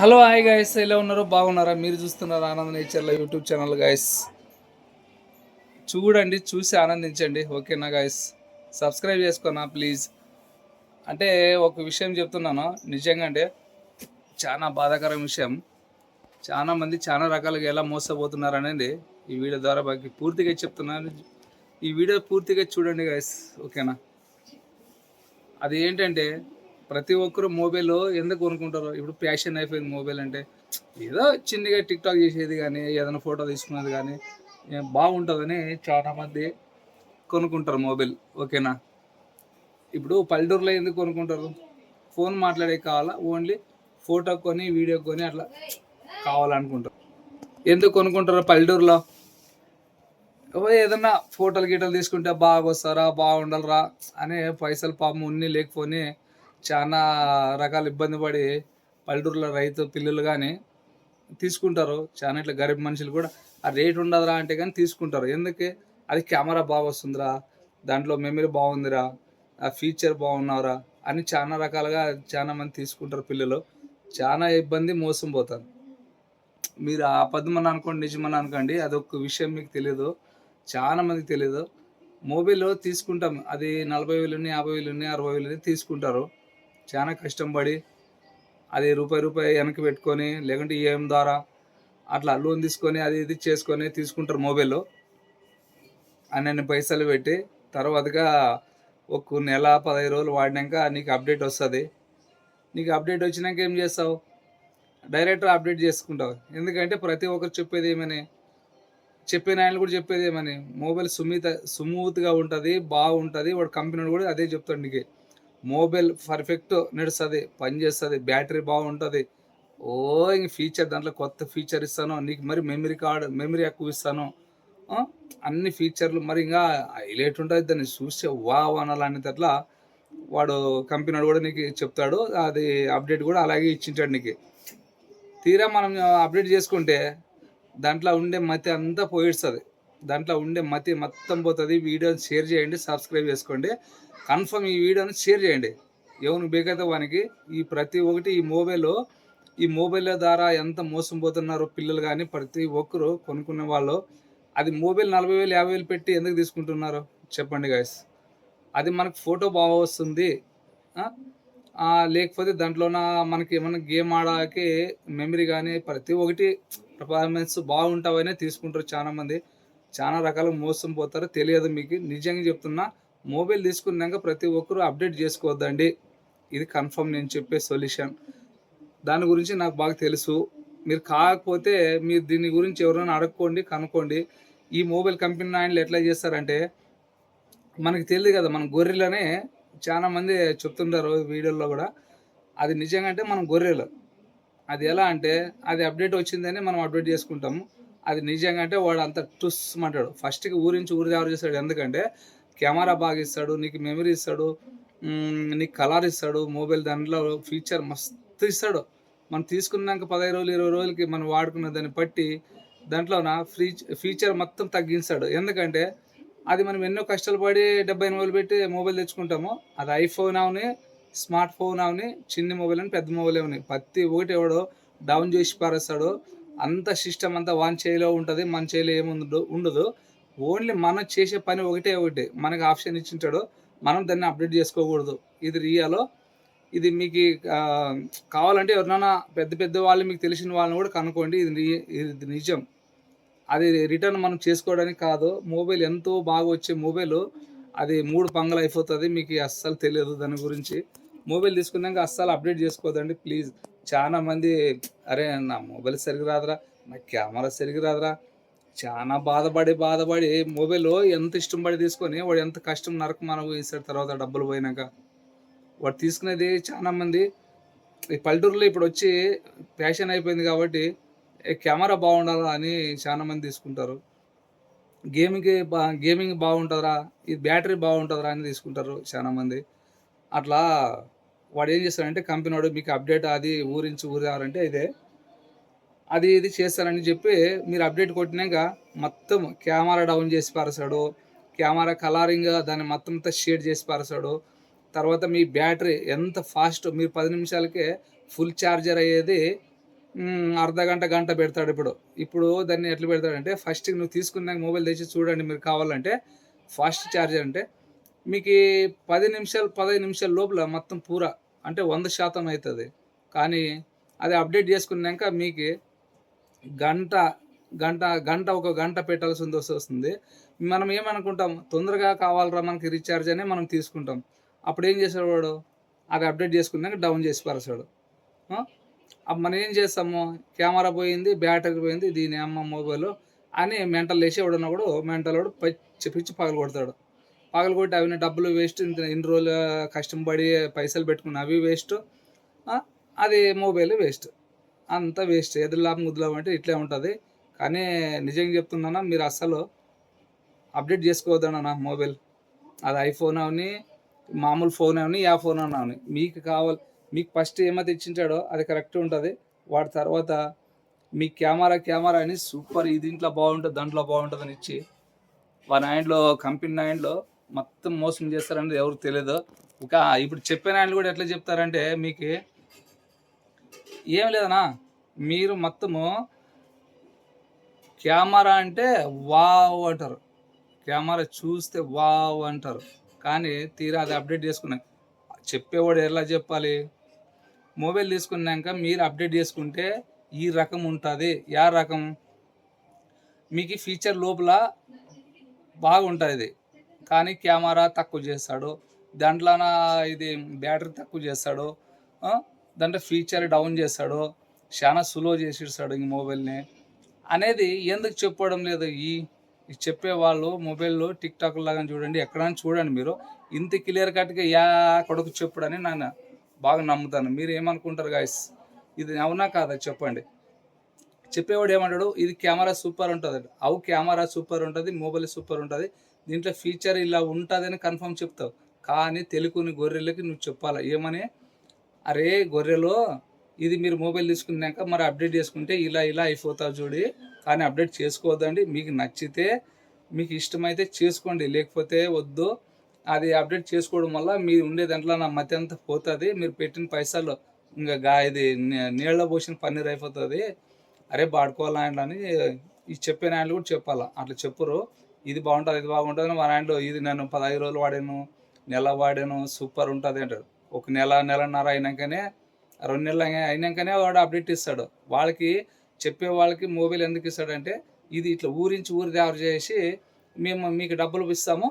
Hello hi guys ఎలా ఉన్నారో? బాగున్నారా? మీరు చూస్తున్నారు ఆనంద్ నేచర్లో యూట్యూబ్ ఛానల్ గాయస్ చూడండి చూసి ఆనందించండి. ఓకేనా గాయస్ సబ్స్క్రైబ్ చేసుకున్నా ప్లీజ్ అంటే ఒక విషయం చెప్తున్నాను. నిజంగా అంటే చాలా బాధాకరం విషయం. చాలా మంది చాలా రకాలుగా ఎలా మోసపోతున్నారు అనేది ఈ వీడియో ద్వారా బాకి పూర్తిగా చెప్తున్నాను ఈ వీడియో పూర్తిగా చూడండి గాయస్ ఓకేనా? అది ఏంటంటే ప్రతి ఒక్కరు మొబైల్ ఎందుకు కొనుక్కుంటారు? ఇప్పుడు ప్యాషన్ అయిపోయింది మొబైల్ అంటే. ఏదో చిన్నగా టిక్ టాక్ చేసేది కానీ ఏదైనా ఫోటో తీసుకునేది కానీ బాగుంటుందని చాలామంది కొనుక్కుంటారు మొబైల్ ఓకేనా? ఇప్పుడు పల్లెటూరులో ఎందుకు కొనుక్కుంటారు? ఫోన్ మాట్లాడే కావాలా? ఓన్లీ ఫోటో కొని వీడియో కొని అట్లా కావాలనుకుంటారు. ఎందుకు కొనుక్కుంటారు పల్లెటూరులో? ఏదన్నా ఫోటోలు గీటలు తీసుకుంటే బాగా వస్తారా? బాగుండాలరా? అనే పైసలు పాపం ఉన్ని లేకపోని చాలా రకాల ఇబ్బంది పడి పల్లెటూరులో రైతు పిల్లలు కానీ తీసుకుంటారు. చాలా ఇట్లా గరీబ్ మనుషులు కూడా ఆ రేట్ ఉండదురా అంటే కానీ తీసుకుంటారు. ఎందుకే? అది కెమెరా బాగా వస్తుందిరా. దాంట్లో మెమరీ బాగుందిరా. ఆ ఫీచర్ బాగున్నారా అని చాలా రకాలుగా చాలా మంది తీసుకుంటారు పిల్లలు. చాలా ఇబ్బంది మోసం పోతారు. మీరు ఆ పద్మని అనుకోండి నిజమని అనుకోండి అదొక విషయం మీకు తెలియదు చాలా మందికి తెలియదు మొబైల్ తీసుకుంటాం. అది నలభై వేలు ఉన్నాయి యాభై వేలు ఉన్నాయి అరవై వేలు తీసుకుంటారు. చాలా కష్టం పడి అది రూపాయి రూపాయి వెనక్కి పెట్టుకొని లేకుంటే ఈఎం ద్వారా అట్లా లోన్ తీసుకొని అది ఇది చేసుకొని తీసుకుంటారు మొబైల్లో అన్నీ పైసలు పెట్టి తర్వాతగా ఒక నెల పదహైదు రోజులు వాడినాక నీకు అప్డేట్ వస్తుంది. నీకు అప్డేట్ వచ్చినాక ఏం చేస్తావు? డైరెక్ట్ అప్డేట్ చేసుకుంటావు. ఎందుకంటే ప్రతి ఒక్కరు చెప్పేది ఏమని? చెప్పిన ఆయన కూడా చెప్పేది ఏమని? మొబైల్ సుమీత స్మూత్గా ఉంటుంది బాగుంటుంది. వాడు కంపెనీ కూడా అదే చెప్తాడు నీకు. మొబైల్ పర్ఫెక్ట్ నడుస్తుంది పనిచేస్తుంది బ్యాటరీ బాగుంటుంది. ఓ ఇంక ఫీచర్ దాంట్లో కొత్త ఫీచర్ ఇస్తాను నీకు మరి మెమరీ కార్డ్ మెమరీ ఎక్కువ ఇస్తాను అన్ని ఫీచర్లు మరి ఇంకా హైలైట్ ఉంటుంది దాన్ని చూస్తే వా అనాలనేది అట్లా వాడు కంపెనీ వాడు కూడా నీకు చెప్తాడు. అది అప్డేట్ కూడా అలాగే ఇచ్చింటాడు నీకు. తీరా మనం అప్డేట్ చేసుకుంటే దాంట్లో ఉండే మతి అంతా పోయిస్తుంది. దాంట్లో ఉండే మతి మొత్తం పోతుంది. వీడియోని షేర్ చేయండి సబ్స్క్రైబ్ చేసుకోండి. కన్ఫర్మ్ ఈ వీడియోని షేర్ చేయండి. ఎవరికి బేకైతే వానికి ఈ ప్రతి ఒక్కటి ఈ మొబైల్ ఈ మొబైల్ ద్వారా ఎంత మోసం పోతున్నారో పిల్లలు కానీ ప్రతి ఒక్కరు కొనుక్కునే వాళ్ళు అది మొబైల్ నలభై వేలు యాభై వేలు పెట్టి ఎందుకు తీసుకుంటున్నారు? చెప్పండి గాయస్ అది మనకు ఫోటో బాగా వస్తుంది. లేకపోతే దాంట్లోన మనకి ఏమైనా గేమ్ ఆడాకి మెమరీ కానీ ప్రతి ఒక్కటి పర్ఫార్మెన్స్ బాగుంటావనే తీసుకుంటారు చాలామంది. చాలా రకాల మోసం పోతారు. తెలియదు మీకు. నిజంగా చెప్తున్నా మొబైల్ తీసుకున్నాక ప్రతి ఒక్కరూ అప్డేట్ చేసుకోవద్దండి. ఇది కన్ఫర్మ్ నేను చెప్పే సొల్యూషన్. దాని గురించి నాకు బాగా తెలుసు. మీరు కాకపోతే మీరు దీని గురించి ఎవరైనా అడగండి కనుక్కోండి. ఈ మొబైల్ కంపెనీ ఆయనలు ఎట్లా చేస్తారంటే మనకి తెలియదు కదా మనం గొర్రెలనే చాలా మంది చెప్తుంటారు వీడియోల్లో కూడా. అది నిజంగా అంటే మనం గొర్రెలు. అది ఎలా అంటే అది అప్డేట్ వచ్చిందని మనం అప్డేట్ చేసుకుంటాము. అది నిజంగా అంటే వాడు అంత టుస్ అంటాడు. ఫస్ట్కి ఊరించి ఊరి ఎవరు చేస్తాడు. ఎందుకంటే కెమెరా బాగా ఇస్తాడు నీకు మెమరీ ఇస్తాడు నీకు కలర్ ఇస్తాడు మొబైల్ దాంట్లో ఫీచర్ మస్తు ఇస్తాడు. మనం తీసుకున్నాక పదహైదు రోజులు ఇరవై రోజులకి మనం వాడుకున్న దాన్ని బట్టి దాంట్లోన ఫ్రీ ఫీచర్ మొత్తం తగ్గిస్తాడు. ఎందుకంటే అది మనం ఎన్నో కష్టాలు పడి డెబ్బై ఎనిమిది వేలు పెట్టి మొబైల్ తెచ్చుకుంటాము అది ఐఫోన్ అవని స్మార్ట్ ఫోన్ అవని చిన్న మొబైల్ అని పెద్ద మొబైల్ అవని. ప్రతి ఒకటి ఎవడో డౌన్ చేసి పారేస్తాడు అంత సిస్టమ్ అంతా వాన్ చేయిలో ఉంటుంది మన చేయిలో ఏముండదు ఉండదు. ఓన్లీ మనం చేసే పని ఒకటే ఒకటి. మనకి ఆప్షన్ ఇచ్చింటాడు మనం దాన్ని అప్డేట్ చేసుకోకూడదు. ఇది రియాలో. ఇది మీకు కావాలంటే ఎవరినైనా పెద్ద పెద్ద వాళ్ళు మీకు తెలిసిన వాళ్ళని కూడా కనుక్కోండి. ఇది ఇది నిజం. అది రిటర్న్ మనం చేసుకోవడానికి కాదు. మొబైల్ ఎంతో బాగా వచ్చే మొబైల్. అది మూడు పంగలు అయిపోతుంది. మీకు అస్సలు తెలియదు దాని గురించి. మొబైల్ తీసుకున్నాక అస్సలు అప్డేట్ చేసుకోవద్దండి ప్లీజ్. చాలా మంది అరే నా మొబైల్ సరిగ్గా రాదురా. నా కెమెరా సరిగ్గా రాదురా. చాలా బాధపడి బాధపడి మొబైల్ ఎంత ఇష్టం పడి తీసుకొని వాడు ఎంత కష్టం నరకం మనకు వేసాడు తర్వాత డబ్బులు పోయినాక. వాడు తీసుకునేది చాలా మంది. ఈ పల్లెటూరులో ఇప్పుడు వచ్చి ఫ్యాషన్ అయిపోయింది కాబట్టి కెమెరా బాగుండాలా అని చాలా మంది తీసుకుంటారు. గేమింగ్కి బా గేమింగ్ బాగుంటుందిరా ఈ బ్యాటరీ బాగుంటుందిరా అని తీసుకుంటారు చాలా మంది. అట్లా వాడు ఏం చేస్తాడంటే కంపెనీ వాడు మీకు అప్డేట్ అది ఊరించి ఊరారంటే ఇదే. అది ఇది చేస్తారని చెప్పి మీరు అప్డేట్ కొట్టినాక మొత్తం కెమెరా డౌన్ చేసి పారేస్తాడు కెమెరా కలరింగ్ దాన్ని మొత్తం అంతా షేడ్ చేసి పారేస్తాడు తర్వాత మీ బ్యాటరీ ఎంత ఫాస్ట్ మీరు పది నిమిషాలకే ఫుల్ ఛార్జర్ అయ్యేది అర్ధ గంట గంట పెడతాడు ఇప్పుడు. ఇప్పుడు దాన్ని ఎట్లా పెడతాడంటే ఫస్ట్ నువ్వు తీసుకున్నాక మొబైల్ తెచ్చి చూడండి మీరు కావాలంటే ఫాస్ట్ ఛార్జర్ అంటే మీకు పది నిమిషాలు పదహైదు నిమిషాల లోపల మొత్తం పూరా అంటే వంద శాతం అవుతుంది. కానీ అది అప్డేట్ చేసుకున్నాక మీకు గంట గంట గంట ఒక గంట పెట్టాల్సి ఉంది వస్తుంది. మనం ఏమనుకుంటాం? తొందరగా కావాలరా మనకి రీఛార్జ్ అనే మనం తీసుకుంటాం. అప్పుడు ఏం చేశాడు వాడు? అది అప్డేట్ చేసుకున్నాక డౌన్ చేసి పరచాడు అప్పుడు మనం ఏం చేస్తాము? కెమెరా పోయింది బ్యాటరీ పోయింది దీని అమ్మ మొబైల్ అని మెంటల్ వేసి ఎవడన్నా కూడా మెంటల్ వాడు పిచ్చి పిచ్చి పగలు కొడతాడు. పగలు కొట్టి అవి డబ్బులు వేస్ట్ ఇన్ని రోజులు కష్టం పడి పైసలు పెట్టుకున్న అవి వేస్ట్ అది మొబైల్ వేస్ట్. అంతా వేస్ట్. ఎదురులాభం ముద్దులాభం అంటే ఇట్లే ఉంటుంది. కానీ నిజంగా చెప్తున్నానా మీరు అస్సలు అప్డేట్ చేసుకోవద్దన్నా మొబైల్. అది ఐఫోన్ అవని మామూలు ఫోన్ అవని యా ఫోన్ అవని. మీకు కావాలి మీకు ఫస్ట్ ఏమైతే ఇచ్చింటాడో అది కరెక్ట్ ఉంటుంది. వాడి తర్వాత మీ కెమెరా కెమెరా అని సూపర్ ఇది ఇంట్లో బాగుంటుంది దాంట్లో బాగుంటుంది అని ఇచ్చి వాళ్ళ ఆయనలో కంపెనీ ఆయనలో మొత్తం మోసం చేస్తారనేది ఎవరికి తెలియదు ఇంకా ఇప్పుడు చెప్పిన ఆయన కూడా ఎట్లా చెప్తారంటే మీకు ఏం లేదనా మీరు మొత్తము కెమెరా అంటే వావ్ అంటారు. కెమెరా చూస్తే వావ్ అంటారు. కానీ తీరా అది అప్డేట్ చేసుకున్నాం. చెప్పేవాడు ఎలా చెప్పాలి? మొబైల్ తీసుకున్నాక మీరు అప్డేట్ చేసుకుంటే ఈ రకం ఉంటుంది. యా రకం? మీకు ఫీచర్ లోపల బాగుంటుంది. కానీ కెమెరా తక్కువ చేస్తాడు. దాంట్లోన ఇది బ్యాటరీ తక్కువ చేస్తాడు. దాంట్లో ఫీచర్ డౌన్ చేస్తాడు చాలా స్లో చేసేసాడు ఈ మొబైల్ని అనేది ఎందుకు చెప్పడం లేదు ఈ చెప్పే చెప్పేవాళ్ళు మొబైల్లో టిక్ టాక్ లాగా చూడండి ఎక్కడైనా చూడండి మీరు. ఇంత క్లియర్ కట్గా యా కొడుకు చెప్పుడని నేను బాగా నమ్ముతాను. మీరు ఏమనుకుంటారు గాయస్ ఇది అవునా కాదా? చెప్పండి. చెప్పేవాడు ఏమంటాడు? ఇది కెమెరా సూపర్ ఉంటుంది అవు కెమెరా సూపర్ ఉంటుంది మొబైల్ సూపర్ ఉంటుంది. దీంట్లో ఫీచర్ ఇలా ఉంటుందని కన్ఫర్మ్ చెప్తావు. కానీ తెలుగుని గొర్రెలకి నువ్వు చెప్పాలా? ఏమని? అరే గొర్రెలో ఇది మీరు మొబైల్ తీసుకున్నాక మరి అప్డేట్ చేసుకుంటే ఇలా ఇలా అయిపోతావు చూడి కానీ అప్డేట్ చేసుకోవద్దండి. మీకు నచ్చితే మీకు ఇష్టమైతే చేసుకోండి. లేకపోతే వద్దు. అది అప్డేట్ చేసుకోవడం వల్ల మీరు ఉండే దాంట్లో నా మతి అంతా పోతుంది. మీరు పెట్టిన పైసలు ఇంకా గా ఇది నీళ్ళ పోసిన పన్నీర్ అయిపోతుంది. అరే బాడుకోవాలా అని ఈ చెప్పిన ఆయన కూడా చెప్పాలా. అట్లా చెప్పరు. ఇది బాగుంటుంది ఇది బాగుంటుంది మా మన ఆయనలో ఇది నేను పదహైదు రోజులు వాడాను నెల వాడాను సూపర్ ఉంటుంది అంటారు. ఒక నెల నెలన్నర అయినాకనే రెండు నెలలు అయినా- అయినాకనే వాడు అప్డేట్ ఇస్తాడు. వాళ్ళకి చెప్పే వాళ్ళకి మొబైల్ ఎందుకు ఇస్తాడంటే ఇది ఇట్లా ఊరించి ఊరి తయారు చేసి మేము మీకు డబ్బులు ఇస్తాము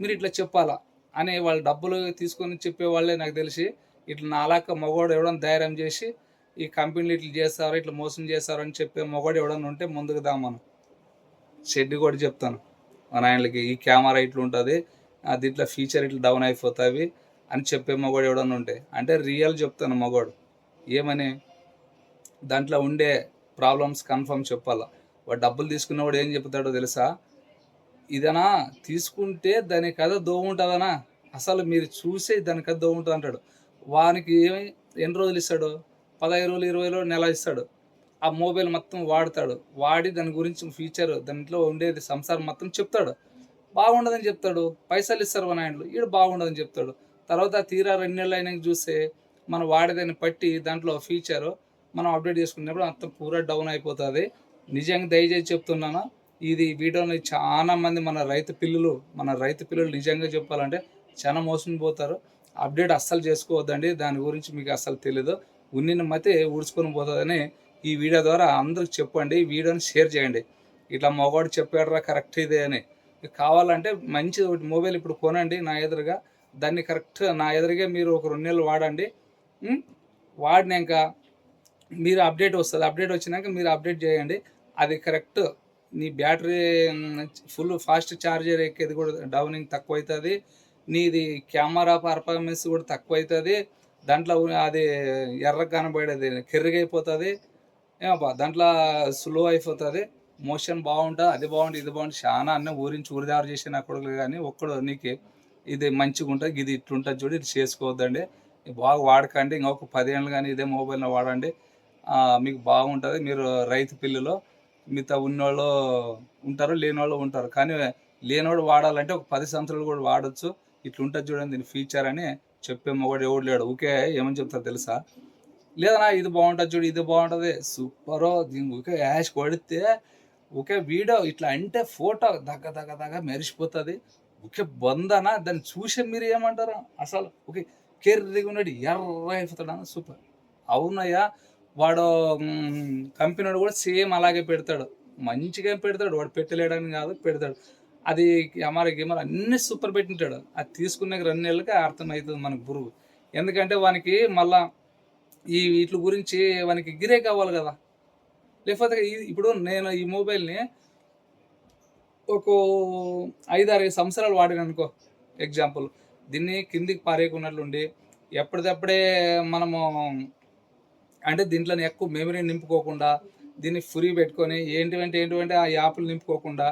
మీరు ఇట్లా చెప్పాలా అని వాళ్ళు డబ్బులు తీసుకొని చెప్పే వాళ్ళే నాకు తెలిసి ఇట్లా నాలాక మగవాడు ఎవడని ధైర్యం చేసి ఈ కంపెనీలు ఇట్లా చేస్తారు ఇట్లా మోసం చేస్తారు అని చెప్పే మగవాడు ఎవడన్నా ఉంటే ముందుకు దా మనం. షెడ్డి కూడా చెప్తాను. మన ఆయనకి ఈ కెమెరా ఇట్లా ఉంటుంది అది ఇట్లా ఫీచర్ ఇట్లా డౌన్ అయిపోతుంది అని చెప్పే మగవాడు ఎవడన్నా ఉంటే అంటే రియల్ చెప్తాను మగవాడు. ఏమని? దాంట్లో ఉండే ప్రాబ్లమ్స్ కన్ఫర్మ్ చెప్పాలా? వాడు డబ్బులు తీసుకున్నవాడు ఏం చెప్తాడో తెలుసా? ఇదనా? తీసుకుంటే దాని కథ దోవుంటుందనా అసలు మీరు చూసే దాని కథ దోవుంటుంది అంటాడు వానికి ఏమి ఎన్ని రోజులు ఇస్తాడు? పదహైదు రోజులు ఇరవై రోజులు నెల ఇస్తాడు. ఆ మొబైల్ మొత్తం వాడతాడు. వాడి దాని గురించి ఫీచర్ దాంట్లో ఉండేది సంసారం మొత్తం చెప్తాడు. బాగుండదని చెప్తాడు. పైసలు ఇస్తారు మన నాయనలు. ఈడు బాగుండదని చెప్తాడు. తర్వాత తీరా రెండు నెలలు అయినాక చూస్తే మనం వాడేదాన్ని పట్టి దాంట్లో ఫీచర్ మనం అప్డేట్ చేసుకున్నప్పుడు అంత పూరా డౌన్ అయిపోతుంది. నిజంగా దయచేసి చెప్తున్నాను ఇది వీడియోని చాలా మంది మన రైతు పిల్లలు మన రైతు పిల్లలు నిజంగా చెప్పాలంటే చాలా మోసం పోతారు అప్డేట్ అస్సలు చేసుకోవద్దండి దాని గురించి మీకు అస్సలు తెలియదు ఉన్నిన మతే ఊడ్చుకొని పోతుందని ఈ వీడియో ద్వారా అందరికి చెప్పండి వీడియోని షేర్ చేయండి. ఇట్లా మగవాడు చెప్పాడరా కరెక్ట్ ఇదే అని. మీకు కావాలంటే మంచి ఒకటి మొబైల్ ఇప్పుడు కొనండి నా ఎదురుగా. దాన్ని కరెక్ట్ నా ఎదురుగా మీరు ఒక రెండు నెలలు వాడండి. వాడినాక మీరు అప్డేట్ వస్తుంది. అప్డేట్ వచ్చినాక మీరు అప్డేట్ చేయండి. అది కరెక్ట్. నీ బ్యాటరీ ఫుల్ ఫాస్ట్ ఛార్జర్ ఎక్కేది కూడా డౌనింగ్ తక్కువ అవుతుంది నీది కెమెరా పర్ఫార్మెన్స్ కూడా తక్కువ అవుతుంది దాంట్లో అది ఎర్ర కనబడేది కెర్రిగైపోతుంది. అయిపోతుంది ఏమబ్బా దాంట్లో స్లో అయిపోతుంది. మోషన్ బాగుంటుంది అది బాగుంటుంది ఇది బాగుంటుంది చాలా అన్నీ ఊరించి ఊరిదారు చేసే నా కొడుకులు కానీ ఒక్కడు నీకు ఇది మంచిగా ఉంటుంది. ఇది ఇట్లుంటుంది చూడు ఇది చేసుకోవద్దండి. బాగా వాడకండి. ఇంకొక పదేళ్ళు కానీ ఇదే మొబైల్లో వాడండి. మీకు బాగుంటుంది. మీరు రైతు పిల్లలు మిగతా ఉన్నోళ్ళు ఉంటారు లేనివాళ్ళు ఉంటారు. కానీ లేనివాడు వాడాలంటే ఒక పది సంవత్సరాలు కూడా వాడచ్చు. ఇట్లుంటుంది చూడండి దీని ఫీచర్ అని చెప్పే మొగడు ఎవడు లేడు. ఊకే ఏమని చెప్తారు తెలుసా? లేదన్నా ఇది బాగుంటుంది చూడు ఇది బాగుంటుంది. సూపర్ దీని ఒకే యాష్ కొడితే ఒకే వీడియో ఇట్లా అంటే ఫోటో దగ్గ దగ్గ దగ్గ మెరిసిపోతుంది. ఒకే బందనా దాన్ని చూసే మీరు ఏమంటారు? అసలు ఓకే కెర్రిగా ఉన్నాడు ఎర్ర అయిపోతాడు? సూపర్. అవునయ్యా వాడు కంపెనీ కూడా సేమ్ అలాగే పెడతాడు. మంచిగా పెడతాడు? వాడు పెట్టలేడని కాదు పెడతాడు. అది కెమెరా గేమర్ అన్ని సూపర్ పెట్టింటాడు. అది తీసుకునే రెండు నెలలకి అర్థమవుతుంది మనకు గురువు. ఎందుకంటే వానికి మళ్ళా ఈ వీటి గురించి వానికి గిరే కావాలి కదా. లేకపోతే ఇప్పుడు నేను ఈ మొబైల్ని ఒక ఐదారు సంవత్సరాలు వాడిన అనుకో ఎగ్జాంపుల్ దీన్ని కిందికి పారేయకున్నట్లుండి ఎప్పటిదప్పుడే మనము అంటే దీంట్లో ఎక్కువ మెమరీ నింపుకోకుండా దీన్ని ఫ్రీ పెట్టుకొని ఏంటివంటే ఏంటివంటే ఆ యాప్లు నింపుకోకుండా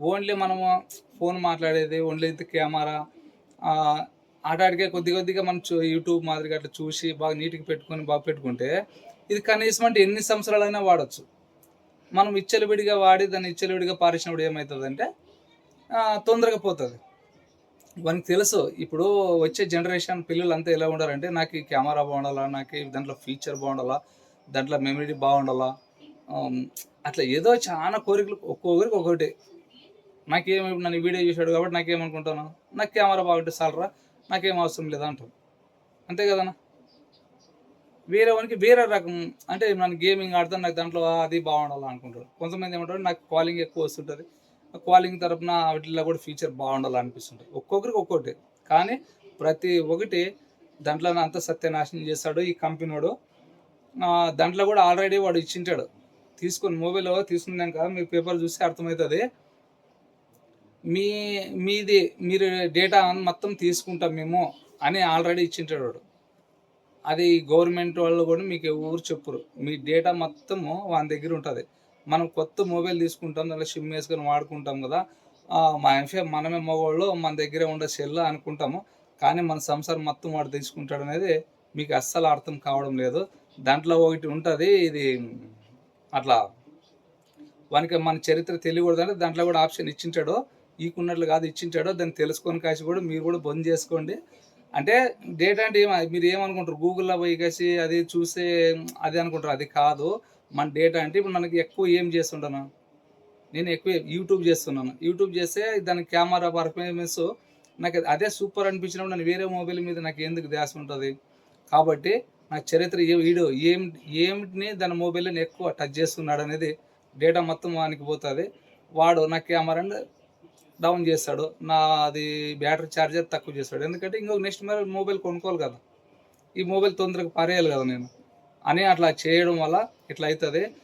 ఓన్లీ మనము ఫోన్ మాట్లాడేది ఓన్లీ కెమెరా ఆటాడికే కొద్ది కొద్దిగా మనం యూట్యూబ్ మాదిరిగా అట్లా చూసి బాగా నీట్గా పెట్టుకొని బాగా పెట్టుకుంటే ఇది కనీసం అంటే ఎన్ని సంవత్సరాలైనా వాడచ్చు. మనం ఇచ్చలవిడిగా వాడి దాన్ని ఇచ్చలవిడిగా పారేసినప్పుడు ఏమవుతుందంటే తొందరగా పోతుంది. వానికి తెలుసు ఇప్పుడు వచ్చే జనరేషన్ పిల్లలు అంతా ఎలా ఉండాలంటే నాకు ఈ కెమెరా బాగుండాలా నాకు ఈ దాంట్లో ఫీచర్ బాగుండాలా దాంట్లో మెమరీ బాగుండాలా అట్లా ఏదో చాలా కోరికలు ఒక్కొక్కరికి ఒక్కొక్కటి. నాకేం నన్ను వీడియో చూశాడు కాబట్టి నాకేమనుకుంటాను? నాకు కెమెరా బాగుంటే చాలరా నాకేం అవసరం లేదా అంటాను అంతే కదన్నా? వేరే వానికి వేరే రకం అంటే నన్ను గేమింగ్ ఆడతాను నాకు దాంట్లో అది బాగుండాలి అనుకుంటారు. కొంతమంది ఏమంటారు నాకు కాలింగ్ ఎక్కువ వస్తుంటుంది. కాలింగ్ తరపున వాటిలో కూడా ఫీచర్ బాగుండాలి అనిపిస్తుంటుంది. ఒక్కొక్కరికి ఒక్కొక్కటి. కానీ ప్రతి ఒక్కటి దాంట్లో అంత సత్యనాశనం చేస్తాడు ఈ కంపెనీడు దాంట్లో కూడా ఆల్రెడీ వాడు ఇచ్చింటాడు. తీసుకొని మొబైల్ తీసుకున్నాక మీ పేపర్ చూస్తే అర్థమవుతుంది. మీ మీది మీరు డేటా మొత్తం తీసుకుంటాం మేము అని ఆల్రెడీ ఇచ్చింటాడు వాడు. అది గవర్నమెంట్ వాళ్ళు కూడా మీకు ఊరు చెప్పురు. మీ డేటా మొత్తము వాని దగ్గర ఉంటుంది. మనం కొత్త మొబైల్ తీసుకుంటాం దాంట్లో సిమ్ వేసుకొని వాడుకుంటాం కదా. మా ఎంఫే మనమే మగవాళ్ళు మన దగ్గరే ఉండే సెల్ అనుకుంటాము. కానీ మన సంసారం మొత్తం వాడు తీసుకుంటాడు అనేది మీకు అస్సలు అర్థం కావడం లేదు. దాంట్లో ఒకటి ఉంటుంది ఇది అట్లా. వానికి మన చరిత్ర తెలియకూడదు అంటే దాంట్లో కూడా ఆప్షన్ ఇచ్చింటాడు. ఈకున్నట్లు కాదు ఇచ్చింటాడు. దాన్ని తెలుసుకొని కాసి కూడా మీరు కూడా బంద్ చేసుకోండి. అంటే డేటా అంటే ఏమ మీరు ఏమనుకుంటారు? గూగుల్లో పోయి కాసి అది చూసే అది అనుకుంటారు. అది కాదు. మన డేటా అంటే ఇప్పుడు మనకి ఎక్కువ ఏం చేస్తుంటాను? నేను ఎక్కువ యూట్యూబ్ చేస్తున్నాను. యూట్యూబ్ చేస్తే దాని కెమెరా పర్ఫార్మెన్స్ నాకు అదే సూపర్ అనిపించినప్పుడు నేను వేరే మొబైల్ మీద నాకు ఎందుకు ధ్యాస ఉంటుంది? కాబట్టి నా చరిత్ర ఏ వీడియో ఏం ఏమిటిని దాని మొబైల్లో ఎక్కువ టచ్ చేస్తున్నాడు అనేది డేటా మొత్తం వానికి పోతుంది. వాడు నా కెమెరా అండ్ డౌన్ చేస్తాడు. నా అది బ్యాటరీ ఛార్జర్ తక్కువ చేస్తాడు. ఎందుకంటే ఇంకొక నెక్స్ట్ మరి మొబైల్ కొనుక్కోవాలి కదా. ఈ మొబైల్ తొందరగా పారేయాలి కదా నేను. అని అట్లా చేయడం వల్ల ఇట్లా అవుతుంది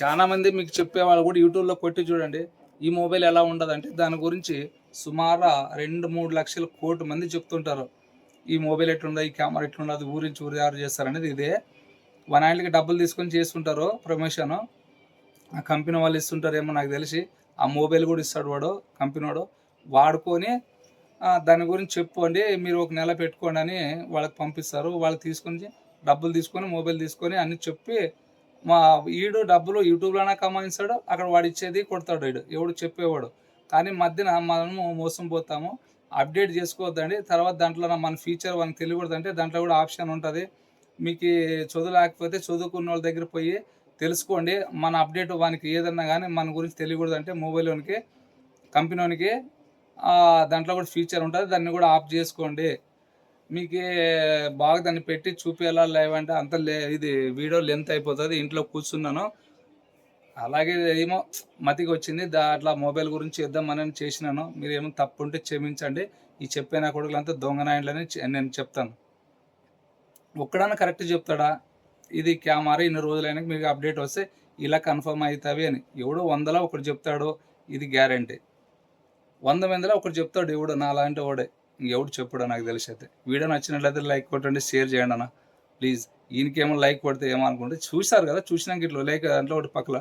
చాలా మంది మీకు చెప్పేవాళ్ళు కూడా యూట్యూబ్లో కొట్టి చూడండి. ఈ మొబైల్ ఎలా ఉండదంటే దాని గురించి సుమారు రెండు మూడు లక్షల కోటి మంది చెప్తుంటారు. ఈ మొబైల్ ఎట్లుందో ఈ కెమెరా ఎట్లుండదు అది ఊరించి ఊరు చేస్తారనేది ఇదే. వన్ హ్యాండ్కి డబ్బులు తీసుకొని చేస్తుంటారు ప్రమోషన్ ఆ కంపెనీ వాళ్ళు ఇస్తుంటారేమో నాకు తెలిసి. ఆ మొబైల్ కూడా ఇస్తాడు వాడు కంపెనీ వాడు వాడుకొని దాని గురించి చెప్పుకోండి మీరు ఒక నెల పెట్టుకోండి అని వాళ్ళకి పంపిస్తారు. వాళ్ళు తీసుకొని డబ్బులు తీసుకొని మొబైల్ తీసుకొని అన్ని చెప్పి మా ఈడు డబ్బులు యూట్యూబ్లోనే కమాయిస్తాడు అక్కడ వాడు ఇచ్చేది కొడతాడు వీడు ఎవడు చెప్పేవాడు. కానీ మధ్యన మనము మోసం పోతాము. అప్డేట్ చేసుకోవద్దండి. తర్వాత దాంట్లో మన ఫీచర్ మనకు తెలియకూడదంటే దాంట్లో కూడా ఆప్షన్ ఉంటుంది. మీకు చదువు లేకపోతే చదువుకున్న వాళ్ళ దగ్గర పోయి తెలుసుకోండి. మన అప్డేట్ వానికి ఏదన్నా కానీ మన గురించి తెలియకూడదంటే మొబైల్లోనికి కంపెనీలోనికి దాంట్లో కూడా ఫీచర్ ఉంటుంది. దాన్ని కూడా ఆఫ్ చేసుకోండి. మీకు బాగా దాన్ని పెట్టి చూపేలా లేవంటే అంత లే ఇది వీడియో లెంత్ అయిపోతుంది. ఇంట్లో కూర్చున్నాను. అలాగే ఏమో మతికి వచ్చింది. దా అట్లా మొబైల్ గురించి ఇద్దామని చేసినాను. మీరు ఏమో తప్పు ఉంటే క్షమించండి. ఈ చెప్పే నా కొడుకులంతా దొంగనాయండ్లని నేను చెప్తాను. ఒక్కడన్నా కరెక్ట్ చెప్తాడా? ఇది కెమెరా ఇన్ని రోజులైనా మీకు అప్డేట్ వస్తే ఇలా కన్ఫర్మ్ అవుతావి అని. ఎవడో వందలో ఒకటి చెప్తాడు ఇది గ్యారంటీ వంద మందిలో ఒకటి చెప్తాడు ఎవడు నా అలాంటి వాడే. ఎవడు చెప్పుడో నాకు తెలిసి అయితే. వీడియో నచ్చినట్లయితే లైక్ కొట్టండి షేర్ చేయండి అన్న. ప్లీజ్ ఈయనకేమో లైక్ కొడితే ఏమో అనుకుంటే చూశారు కదా చూసినాక ఇట్లా లైక్ దాంట్లో ఒకటి పక్కల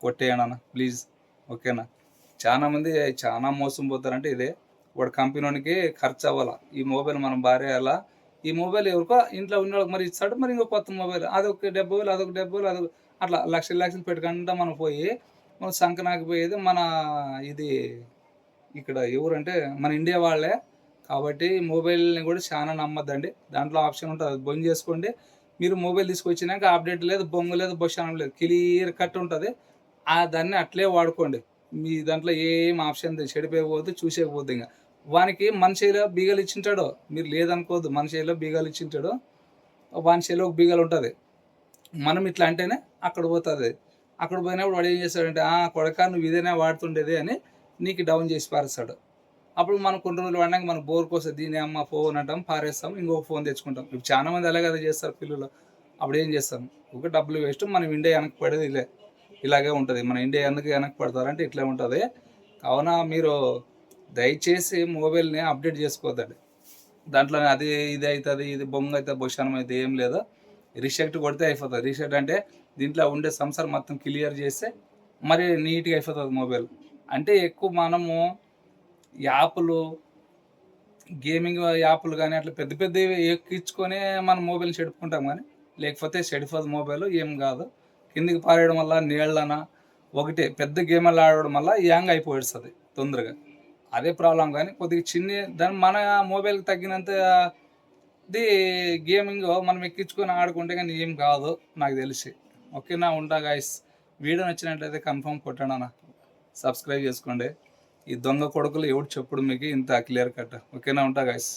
కొట్టేయండి అన్న. ప్లీజ్ ఓకేనా చాలా మంది చాలా మోసం పోతారంటే ఇదే. వాడు కంపెనీకి ఖర్చు అవ్వాలా? ఈ మొబైల్ మనం భార్య అలా ఈ మొబైల్ ఎవరికో ఇంట్లో ఉన్న మరి ఇస్తాడు మరి ఇంకో కొత్త మొబైల్ అదొక డెబ్బై వేలు అదొక డెబ్బై వేలు అదొక అట్లా లక్షలు లక్షలు పెట్టుకుంటా మనం పోయి మనం సంకనాకపోయేది మన ఇది ఇక్కడ ఎవరంటే మన ఇండియా వాళ్ళే. కాబట్టి మొబైల్ని కూడా చాలా నమ్మద్దండి. దాంట్లో ఆప్షన్ ఉంటుంది బొంగ్ చేసుకోండి. మీరు మొబైల్ తీసుకొచ్చినాక అప్డేట్ లేదు బొంగు లేదు బొషానం లేదు క్లియర్ కట్ ఉంటుంది. ఆ దాన్ని అట్లే వాడుకోండి. మీ దాంట్లో ఏం ఆప్షన్ లేదు చెడిపోయిపోతే చూసేకపోద్ది ఇంకా. వానికి మన చేతిలో బీగలు ఇచ్చింటాడు? మీరు లేదనుకోవద్దు మన చేలో బీగాలు ఇచ్చింటాడు? వాని చేతిలో ఒక బీగలు ఉంటుంది. మనం ఇట్లా అంటేనే అక్కడ పోతుంది. అక్కడ పోయినప్పుడు వాడు ఏం చేస్తాడంటే ఆ కొడక నువ్వు ఇదేనా వాడుతుండేది? అని నీకు డౌన్ చేసి పారేస్తాడు. అప్పుడు మనం కొన్ని రోజులు వాడినాక మనకు బోర్ కోసం దీని అమ్మ ఫోన్ అంటాం పారేస్తాం ఇంకో ఫోన్ తెచ్చుకుంటాం. ఇప్పుడు చాలా మంది అలాగే అదే చేస్తారు పిల్లలు. అప్పుడు ఏం చేస్తాం? ఒక డబ్బులు వేస్ట్ మనం ఇండియా వెనక్కి పడేది ఇలే. ఇలాగే ఉంటుంది. మన ఇండియా ఎందుకు వెనక్కి పడతారంటే ఇట్లే ఉంటుంది. కావున మీరు దయచేసి మొబైల్ని అప్డేట్ చేసుకోవద్దండి దాంట్లో అది ఇది అవుతుంది ఇది బొమ్మ అవుతుంది భూషణం అయితే ఏం లేదు. రీసెక్ట్ కొడితే అయిపోతుంది. రీసెక్ట్ అంటే దీంట్లో ఉండే సంసారం మొత్తం క్లియర్ చేస్తే మరి నీట్గా అయిపోతుంది మొబైల్. అంటే ఎక్కువ మనము యాప్లు గేమింగ్ యాప్లు కానీ అట్లా పెద్ద పెద్దవి ఎక్కించుకొని మనం మొబైల్ చెడుపుకుంటాం కానీ లేకపోతే చెడిపోదు మొబైల్ ఏం కాదు. కిందికి పారేయడం వల్ల నీళ్ళన ఒకటే పెద్ద గేమ్లు ఆడడం వల్ల యాంగ్ అయిపోయిస్తుంది తొందరగా. అదే ప్రాబ్లం కానీ కొద్దిగా చిన్న దాని మన మొబైల్కి తగ్గినంత ఇది గేమింగ్ మనం ఎక్కించుకొని ఆడుకుంటే కానీ ఏం కాదు నాకు తెలిసి. ఓకేనా? ఉంటా గాయస్ వీడియో నచ్చినట్లయితే కన్ఫర్మ్ కొట్టండి సబ్స్క్రైబ్ చేసుకోండి. ఈ దొంగ కొడుకులు ఎవడు చెప్పుడు మీకు ఇంత క్లియర్ కట్ ఓకేనా? ఉంటా గాయస్